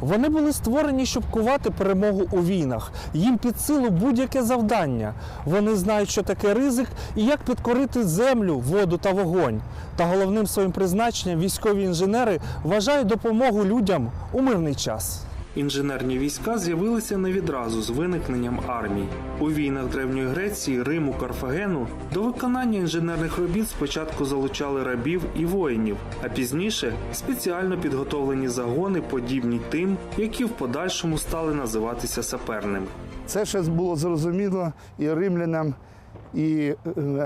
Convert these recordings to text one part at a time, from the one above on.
Вони були створені, щоб кувати перемогу у війнах. Їм під силу будь-яке завдання. Вони знають, що таке ризик і як підкорити землю, воду та вогонь. Та головним своїм призначенням військові інженери вважають допомогу людям у мирний час. Інженерні війська з'явилися не відразу з виникненням армій. У війнах Древньої Греції, Риму, Карфагену до виконання інженерних робіт спочатку залучали рабів і воїнів, а пізніше спеціально підготовлені загони, подібні тим, які в подальшому стали називатися саперними. Це ще було зрозуміло і римлянам, і е,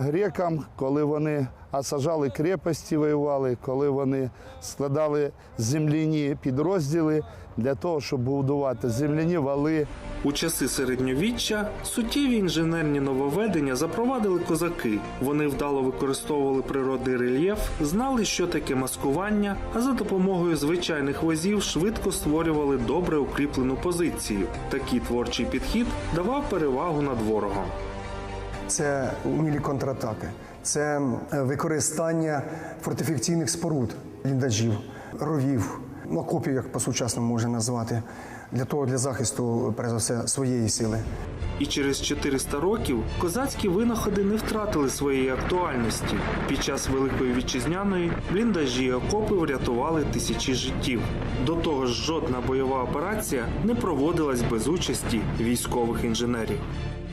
грекам, коли вони осажали крепості, воювали, коли вони складали земляні підрозділи для того, щоб будувати земляні вали. У часи середньовіччя суттєві інженерні нововведення запровадили козаки. Вони вдало використовували природний рельєф, знали, що таке маскування, а за допомогою звичайних возів швидко створювали добре укріплену позицію. Такий творчий підхід давав перевагу над ворогом. Це умілі контратаки, це е, використання фортифікаційних споруд, ліндажів, ровів, окопів, як по-сучасному можна назвати, для того для захисту, перш за все, своєї сили. І через 400 років козацькі винаходи не втратили своєї актуальності. Під час Великої вітчизняної бліндажі і окопи врятували тисячі життів. До того ж, жодна бойова операція не проводилась без участі військових інженерів.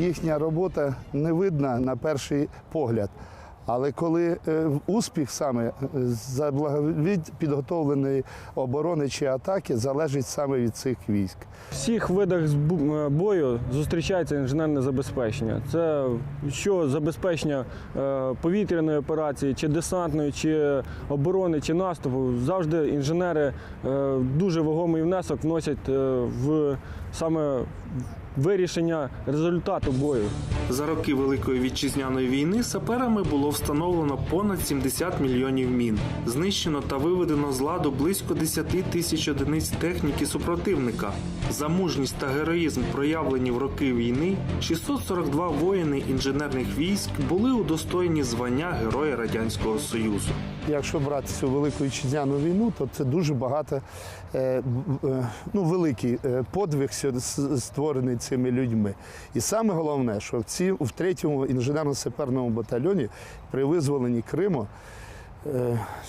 Їхня робота не видна на перший погляд. Але коли е, успіх саме е, заблаговід підготовленої оборони чи атаки залежить саме від цих військ. В всіх видах е, бою зустрічається інженерне забезпечення. Це що забезпечення повітряної операції, чи десантної, чи оборони, чи наступу. Завжди інженери дуже вагомий внесок вносять в саме вирішення результату бою. За роки Великої вітчизняної війни саперами було встановлено понад 70 мільйонів мін. Знищено та виведено з ладу близько 10 тисяч одиниць техніки супротивника. За мужність та героїзм, проявлені в роки війни, 642 воїни інженерних військ були удостоєні звання Героя Радянського Союзу. Якщо брати цю велику вітчизняну війну, то це дуже багато е, е, ну, великий е, подвиг створений цими людьми. І саме головне, що в ці в третьому інженерно-саперному батальйоні при визволенні Криму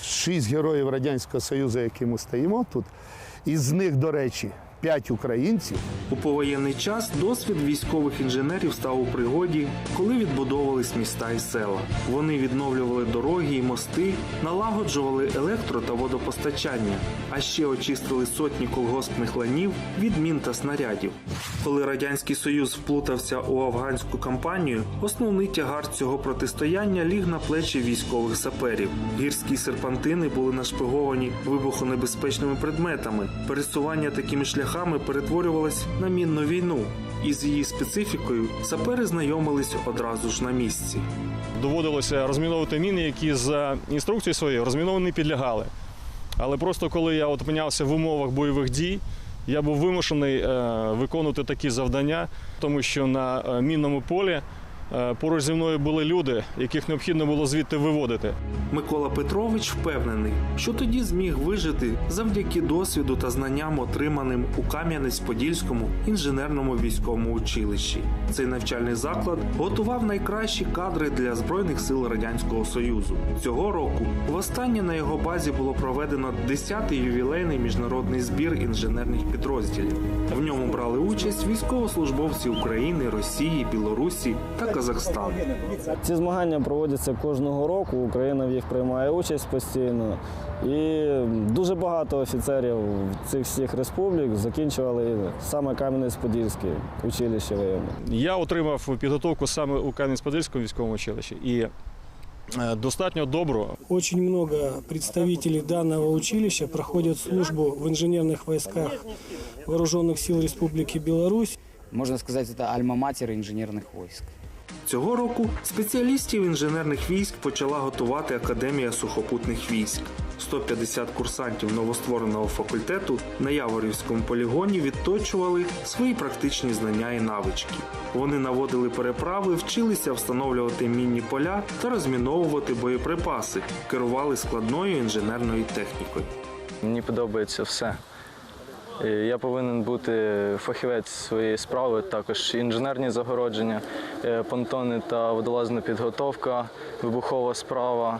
шість героїв Радянського Союзу, які ми стоїмо тут, із них, до речі, п'ять українців. У повоєнний час досвід військових інженерів став у пригоді, коли відбудовувались міста і села. Вони відновлювали дороги і мости, налагоджували електро та водопостачання, а ще очистили сотні колгоспних ланів від мін та снарядів. Коли радянський союз вплутався у афганську кампанію, основний тягар цього протистояння ліг на плечі військових саперів. Гірські серпантини були нашпиговані вибухонебезпечними предметами. Пересування такими шляхами перетворювалось на мінну війну. І з її специфікою сапери знайомились одразу ж на місці. доводилося розміновувати міни, які за інструкцією своєю розміновані підлягали. Але просто коли я опинявся в умовах бойових дій, я був вимушений е, виконувати такі завдання, тому що на е, мінному полі поруч зі мною були люди, яких необхідно було звідти виводити. Микола Петрович впевнений, що тоді зміг вижити завдяки досвіду та знанням, отриманим у Кам'янець-Подільському інженерному військовому училищі. Цей навчальний заклад готував найкращі кадри для збройних сил радянського союзу. Цього року востаннє на його базі було проведено 10-й ювілейний міжнародний збір інженерних підрозділів. В ньому брали участь військовослужбовці України, Росії, Білорусі та Казахстану. Ці змагання проводяться кожного року. Україна в їх приймає участь постійно. І дуже багато офіцерів цих всіх республік закінчували саме Кам'янець-Подільське училище воєнне. Я отримав підготовку саме у Кам'янець-Подільському військовому училищі і е, достатньо добру. Очень много представителей данного училища проходят службу в инженерных войсках Вооруженных сил Республики Беларусь. Можно сказать, это альма-матер инженерных войск. Цього року спеціалістів інженерних військ почала готувати Академія сухопутних військ. 150 курсантів новоствореного факультету на Яворівському полігоні відточували свої практичні знання і навички. Вони наводили переправи, вчилися встановлювати мінні поля та розміновувати боєприпаси, керували складною інженерною технікою. Мені подобається все. Е, Я повинен бути фахівець своєї справи, також інженерні загородження, е, понтони та водолазна підготовка, вибухова справа,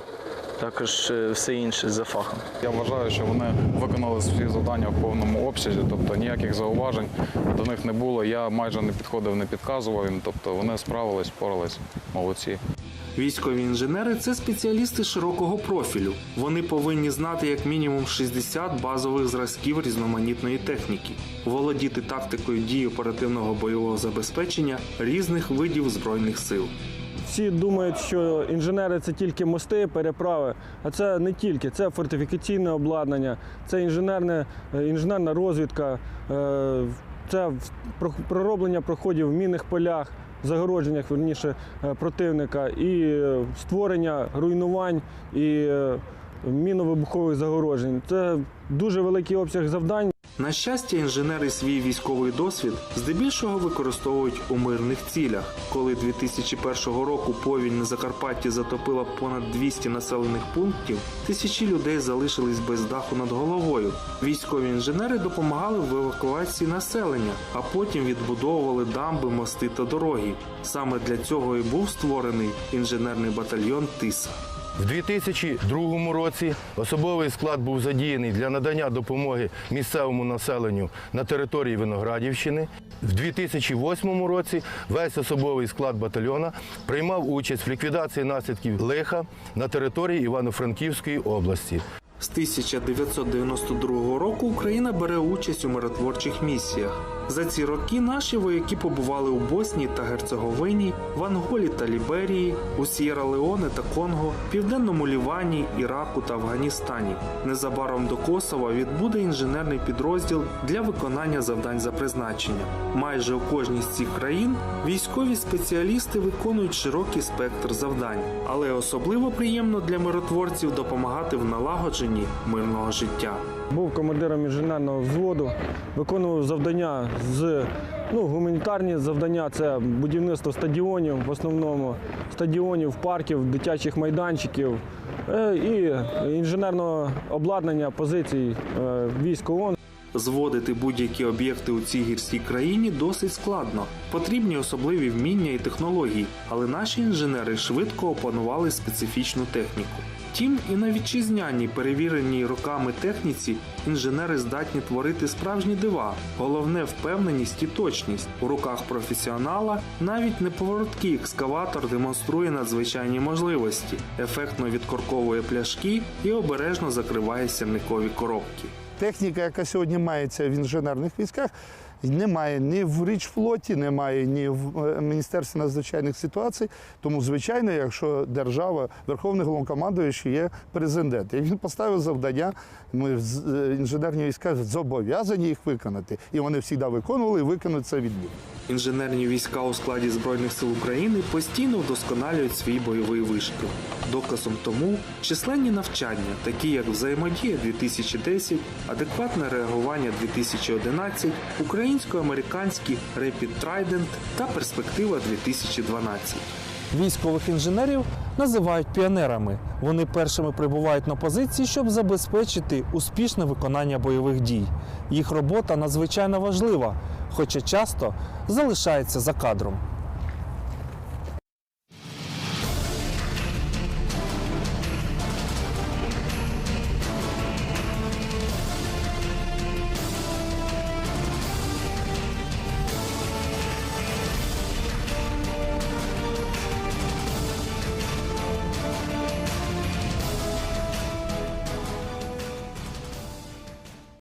також е, все інше за фахом. Я вважаю, що вони виконали свої завдання в повному обсязі, тобто ніяких зауважень до них не було. Я майже не підходив, не підказував їм. Тобто вони справились, впорались, молодці. Військові інженери це спеціалісти широкого профілю. Вони повинні знати як мінімум 60 базових зразків різноманітної техніки, володіти тактикою дії оперативного бойового забезпечення різних видів збройних сил. Всі думають, що інженери це тільки мости, переправи, а це не тільки, це фортифікаційне обладнання, це інженерне, е, інженерна розвідка, е, це пророблення проходів в мінних полях, загородженнях верніше е, противника, і е, створення руйнувань і е, міновибухових загороджень. Це дуже великий обсяг завдань. На щастя, інженери свій військовий досвід здебільшого використовують у мирних цілях. Коли 2001 року повінь на Закарпатті затопила понад 200 населених пунктів, тисячі людей залишились без даху над головою. Військові інженери допомагали в евакуації населення, а потім відбудовували дамби, мости та дороги. Саме для цього і був створений інженерний батальйон Тиса. В 2002 році особовий склад був задіяний для надання допомоги місцевому населенню на території Виноградівщини. В 2008 році весь особовий склад батальйона приймав участь в ліквідації наслідків лиха на території Івано-Франківської області. З 1992 року Україна бере участь у миротворчих місіях. За ці роки наші вояки побували у Боснії та Герцеговині, в Анголі та Ліберії, у Сєра Леоне та Конго, Південному Лівані, Іраку та Афганістані. Незабаром до Косова відбуде інженерний підрозділ для виконання завдань за призначенням. Майже у кожній з цих країн військові спеціалісти виконують широкий спектр завдань, але особливо приємно для миротворців допомагати в налагодженні мирного життя. Був командиром інженерного взводу, виконував завдання з ну, гуманітарні завдання це будівництво стадіонів в основному, стадіонів, парків, дитячих майданчиків е, і інженерного обладнання позицій е, військ ООН. Зводити будь-які об'єкти у цій гірській країні досить складно. Потрібні особливі вміння і технології, але наші інженери швидко опанували специфічну техніку. Втім, і на вітчизняній, перевіреній роками техніці, інженери здатні творити справжні дива. Головне впевненість і точність. У руках професіонала навіть неповороткий екскаватор демонструє надзвичайні можливості, ефектно відкорковує пляшки і обережно закриває сірникові коробки. Техніка, яка сьогодні мається в інженерних військах, немає ні в Річфлоті, немає ні в е, Міністерстві надзвичайних ситуацій. Тому, звичайно, якщо держава, Верховний головнокомандуючий є президент. Як він поставив завдання, ми е, інженерні війська зобов'язані їх виконати. І вони завжди виконували і виконують це відбір. Інженерні війська у складі Збройних сил України постійно вдосконалюють свій бойовий вишкіл. Доказом тому численні навчання, такі як взаємодія 2010, адекватне реагування 2011, українсько-американські Rapid Trident та перспектива 2012. Військових інженерів називають піонерами. Вони першими прибувають на позиції, щоб забезпечити успішне виконання бойових дій. Їх робота надзвичайно важлива, хоча часто залишається за кадром.